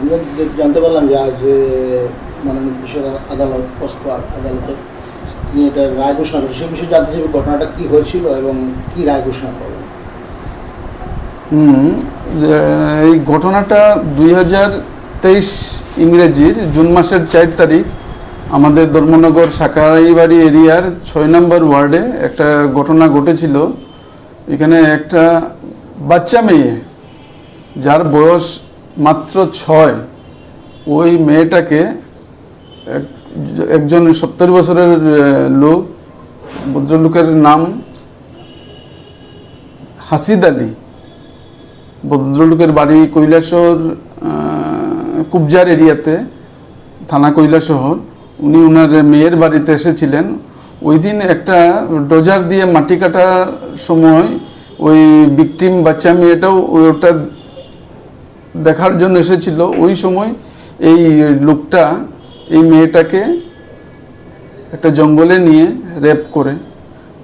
আমরা জানতে পারলাম যে আজ মাননীয় বিশেষ আদালত পস্কো আদালতে তিনি এটা রায় ঘোষণা করেছে সে বিষয়ে জানতে চাইবে, ঘটনাটা কী হয়েছিল এবং কী রায় ঘোষণা করলেন? হুম এই ঘটনাটা দুই হাজার তেইশ ইংরেজির জুন মাসের চার তারিখ আমাদের ধর্মনগর সাকাইবাড়ি এরিয়ার ছয় নম্বর ওয়ার্ডে একটা ঘটনা ঘটেছিল। এখানে একটা বাচ্চা মেয়ে, যার বয়স মাত্র ছয় ওই মেয়েটাকে এক- একজন সত্তর বছরের লোক ভদ্রলোকের নাম হাসিদ আলী। ভদ্রলোকের বাড়ি কৈলাসহর আহ, কুবজার এরিয়াতে থানা কৈলাসহর। উনি ওনার মেয়ের বাড়িতে এসেছিলেন। ওই দিন একটা ডোজার দিয়ে মাটি কাটার সময় ওই বিকটিম বাচ্চা মেয়েটাও ওটা দেখার জন্য এসেছিল, ওই সময় এই লোকটা, এই মেয়েটাকে একটা জঙ্গলে নিয়ে রেপ করে।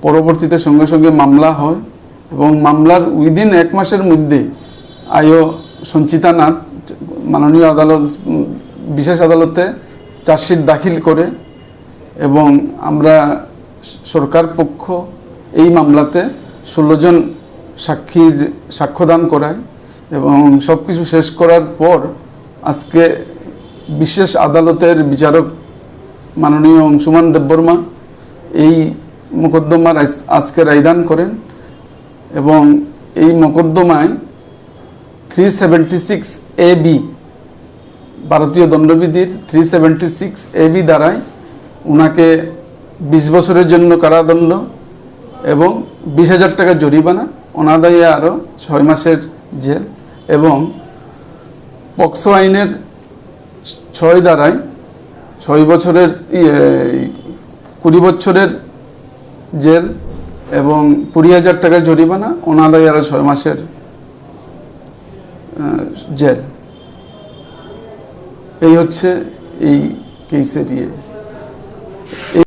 পরবর্তীতে সঙ্গে সঙ্গে মামলা হয় এবং মামলার উইদিন এক মাসের মধ্যে আয়ো সঞ্চিতা নাথ মাননীয় আদালত, বিশেষ আদালতে চার্জশিট দাখিল করে এবং আমরা সরকার পক্ষ এই মামলাতে ষোলো জন সাক্ষীর সাক্ষ্যদান করায়। এবং সব কিছু শেষ করার পর আজকে বিশেষ আদালতের বিচারক মাননীয় অংশুমান দেববর্মা এই মোকদ্দমার আজ- আজকে রায়দান করেন এবং এই মোকদ্দমায় three seventy six A B ভারতীয় দণ্ডবিধির three seventy six A B দ্বারায় ওনাকে বিশ বছরের জন্য কারাদণ্ড এবং বিশ হাজার টাকা জরিমানা, অনাদায়ে আরও ছয় মাসের জেল। এবং পক্সো আইনের ছয় দ্বারায় ছয় বছরের ইয়ে, কুড়ি বছরের জেল এবং কুড়ি হাজার টাকার জরিমানা অনাদায় আরও ছয় মাসের জেল। এই হচ্ছে এই কেসের ইয়ে।